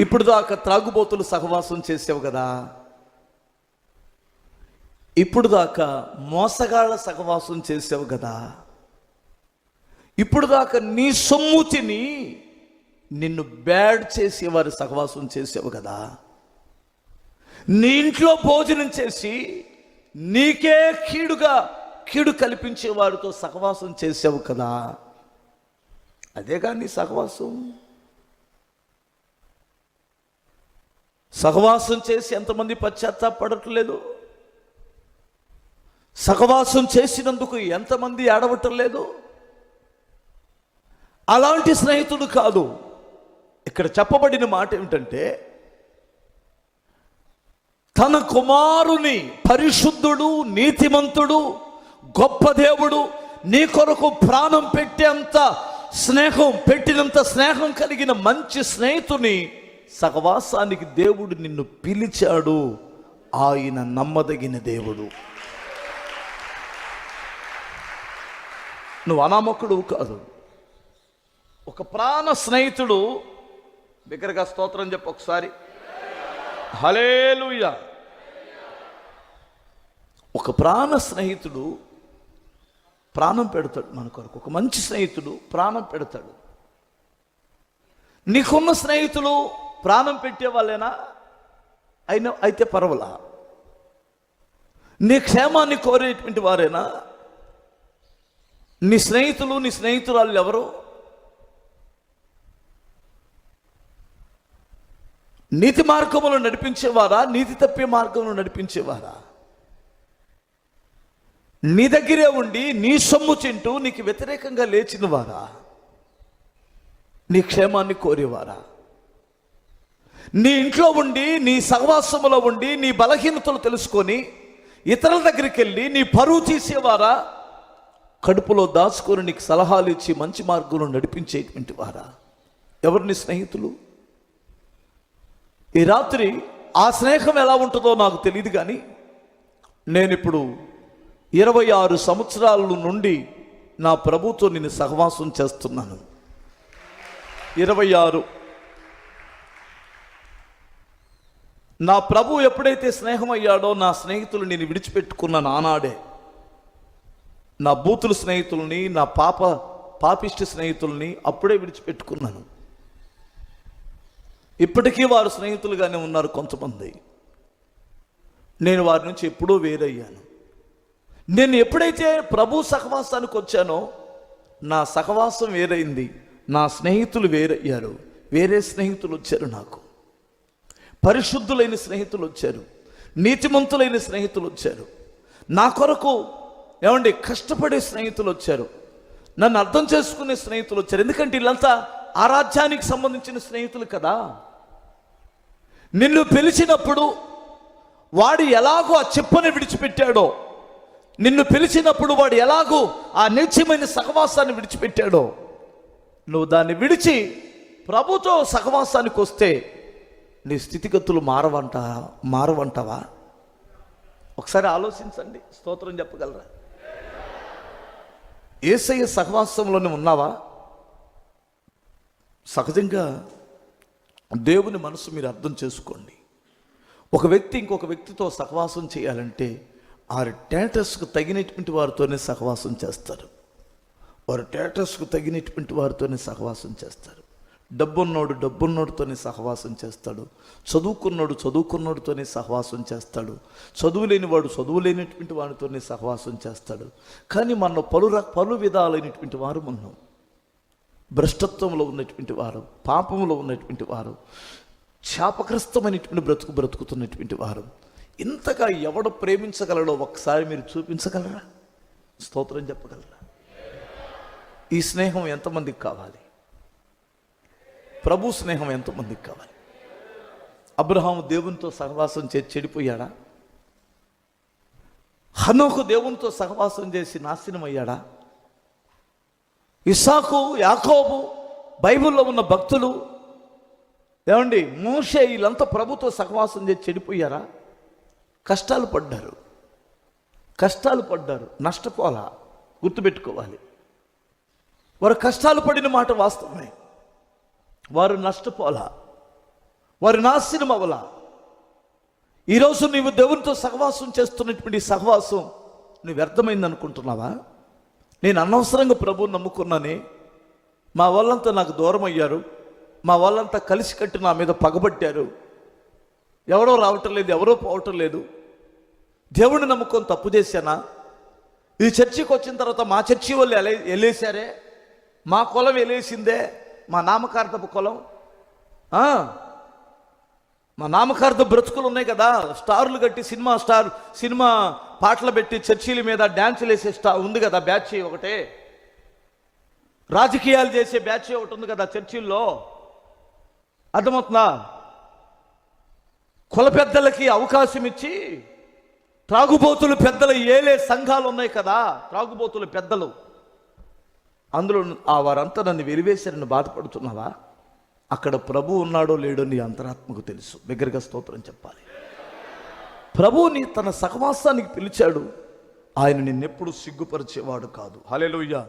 ఇప్పుడు దాకా త్రాగుబోతులు సహవాసం చేసావు కదా. ఇప్పుడు దాకా మోసగాళ్ళ సహవాసం చేసావు కదా. ఇప్పుడు దాకా నీ సొమ్ము తిని నిన్ను బ్యాడ్ చేసేవారు సహవాసం చేసావు కదా. నీ ఇంట్లో భోజనం చేసి నీకే కీడుగా కీడు కల్పించే వారితో సహవాసం చేసావు కదా. అదేగా నీ సహవాసం. సహవాసం చేసి ఎంతమంది పశ్చాత్తాపడట్లేదు? సహవాసం చేసినందుకు ఎంతమంది ఏడవటం లేదు అలాంటి స్నేహితుడు కాదు. ఇక్కడ చెప్పబడిన మాట ఏమిటంటే తన కుమారుని పరిశుద్ధుడు నీతిమంతుడు గొప్ప దేవుడు నీ కొరకు ప్రాణం పెట్టేంత స్నేహం పెట్టినంత స్నేహం కలిగిన మంచి స్నేహితుని సహవాసానికి దేవుడు నిన్ను పిలిచాడు. ఆయన నమ్మదగిన దేవుడు. నువ్వు అనామకుడు కాదు. ఒక ప్రాణ స్నేహితుడు. దగ్గరగా స్తోత్రం చెప్పు ఒకసారి. హలేలుయ ఒక ప్రాణ స్నేహితుడు ప్రాణం పెడతాడు మన కొరకు. ఒక మంచి స్నేహితుడు ప్రాణం పెడతాడు. నీకున్న స్నేహితులు ప్రాణం పెట్టే వాళ్ళేనా? అయినా అయితే పర్వాలా? నీ క్షేమాన్ని కోరేటువంటి వారేనా? నీ స్నేహితులు నీ స్నేహితురాలు ఎవరు? నీతి మార్గములు నడిపించేవారా? నీతి తప్పే మార్గములు నడిపించేవారా? నీ దగ్గరే ఉండి నీ సొమ్ము చింటూ నీకు వ్యతిరేకంగా లేచిన వారా నీ క్షేమాన్ని కోరేవారా? నీ ఇంట్లో ఉండి నీ సహవాసములో ఉండి నీ బలహీనతలు తెలుసుకొని ఇతరుల దగ్గరికి వెళ్ళి నీ పరువు తీసేవారా? కడుపులో దాచుకొని నీకు సలహాలు ఇచ్చి మంచి మార్గంలో నడిపించేటువంటి వారా? ఎవరిని స్నేహితులు? ఈ రాత్రి ఆ స్నేహం ఎలా ఉంటుందో నాకు తెలియదు కానీ నేను ఇప్పుడు ఇరవై ఆరు సంవత్సరాల నుండి నా ప్రభుతో నేను సహవాసం చేస్తున్నాను. ఇరవై ఆరు నా ప్రభు ఎప్పుడైతే స్నేహం అయ్యాడో నా స్నేహితులు నేను విడిచిపెట్టుకున్న నానాడే. నా బూతులు స్నేహితుల్ని నా పాప పాపిష్టి స్నేహితుల్ని అప్పుడే విడిచిపెట్టుకున్నాను. ఇప్పటికీ వారు స్నేహితులుగానే ఉన్నారు కొంతమంది. నేను వారి నుంచి ఎప్పుడూ వేరయ్యాను. నేను ఎప్పుడైతే ప్రభు సహవాసానికి వచ్చానో నా సహవాసం వేరైంది. నా స్నేహితులు వేరయ్యారు. వేరే స్నేహితులు వచ్చారు నాకు. పరిశుద్ధులైన స్నేహితులు వచ్చారు. నీతిమంతులైన స్నేహితులు వచ్చారు. నా కొరకు ఏమండి కష్టపడే స్నేహితులు వచ్చారు. నన్ను అర్థం చేసుకునే స్నేహితులు వచ్చారు. ఎందుకంటే వీళ్ళంతా ఆ రాజ్యానికి సంబంధించిన స్నేహితులు కదా. నిన్ను పిలిచినప్పుడు వాడు ఎలాగో ఆ చెప్పని విడిచిపెట్టాడో నిన్ను పిలిచినప్పుడు వాడు ఎలాగో ఆ నిత్యమైన సహవాసాన్ని విడిచిపెట్టాడో నువ్వు దాన్ని విడిచి ప్రభుతో సహవాసానికి వస్తే నీ స్థితిగతులు మారవంట మారవంటవా? ఒకసారి ఆలోచించండి స్తోత్రం చెప్పగలరా? ఏసయ్య సహవాసంలోనే ఉన్నావా? సహజంగా దేవుని మనసు మీరు అర్థం చేసుకోండి. ఒక వ్యక్తి ఇంకొక వ్యక్తితో సహవాసం చేయాలంటే వారి టేటస్కు తగినటువంటి వారితోనే సహవాసం చేస్తారు. వారి టేటస్కు తగినటువంటి వారితోనే సహవాసం చేస్తారు. డబ్బున్నోడు డబ్బున్నోడితోనే సహవాసం చేస్తాడు. చదువుకున్నోడు చదువుకున్నోడితోనే సహవాసం చేస్తాడు. చదువు లేనివాడు చదువు లేనటువంటి వాడితోనే సహవాసం చేస్తాడు. కానీ మన పలు పలు విధాలైనటువంటి వారు ఉన్నాం. భ్రష్టత్వంలో ఉన్నటువంటి వారు పాపంలో ఉన్నటువంటి వారు శాపగ్రస్తమైనటువంటి బ్రతుకు బ్రతుకుతున్నటువంటి వారు. ఇంతగా ఎవడు ప్రేమించగలడో ఒకసారి మీరు చూపించగలరా? స్తోత్రం చెప్పగలరా? ఈ స్నేహం ఎంతమందికి కావాలి? ప్రభు స్నేహం ఎంతమందికి కావాలి? అబ్రహాము దేవునితో సహవాసం చేసి చెడిపోయాడా? హనోకు దేవునితో సహవాసం చేసి నాశనం అయ్యాడా ఇసాకు యాకోబు బైబిల్లో ఉన్న భక్తులు ఏమండి మోషే వీళ్ళంతా ప్రభుతో సహవాసం చేసి చెడిపోయారా? కష్టాలు పడ్డారు. కష్టాలు పడ్డారు. నష్టపోలా? గుర్తుపెట్టుకోవాలి. వారు కష్టాలు పడిన మాట వాస్తవమే. వారు నష్టపోలా. వారు నాశనం అవలా ఈరోజు నీవు దేవునితో సహవాసం చేస్తున్నటువంటి సహవాసం నువ్వు వ్యర్థమైంది అనుకుంటున్నావా నేను అనవసరంగా ప్రభువుని నమ్ముకున్నానే. మా వాళ్ళంతా నాకు దూరం అయ్యారు మా వాళ్ళంతా కలిసి కట్టి నా మీద పగబట్టారు. ఎవరో రావటం లేదు ఎవరో పోవటం లేదు. దేవుడిని నమ్ముకొని తప్పు చేశానా? ఈ చర్చికి వచ్చిన తర్వాత మా చర్చి వాళ్ళు వెళ్ళేశారే మా కులం వెళ్ళేసిందే మా నామకార్థపు కులం. మా నామకార్థ బ్రతుకులు ఉన్నాయి కదా స్టార్లు కట్టి సినిమా స్టార్ సినిమా పాటలు పెట్టి చర్చీల మీద డ్యాన్సులు వేసే స్టా ఉంది కదా బ్యాచ్ ఒకటే. రాజకీయాలు చేసే బ్యాచ్ ఒకటి ఉంది కదా చర్చిల్లో. అర్థమవుతుందా? కుల పెద్దలకి అవకాశం ఇచ్చి త్రాగుబోతులు పెద్దలు ఏలే సంఘాలు ఉన్నాయి కదా త్రాగుబోతులు పెద్దలు. అందులో ఆ వారంతా నన్ను వెలివేశారని బాధపడుతున్నావా? అక్కడ ప్రభు ఉన్నాడో లేడో నీ అంతరాత్మకు తెలుసు. దగ్గరగా స్తోత్రం చెప్పాలి. ప్రభువుని తన సహవాసానికి పిలిచాడు. ఆయన నిన్నెప్పుడు సిగ్గుపరిచేవాడు కాదు. హల్లెలూయా.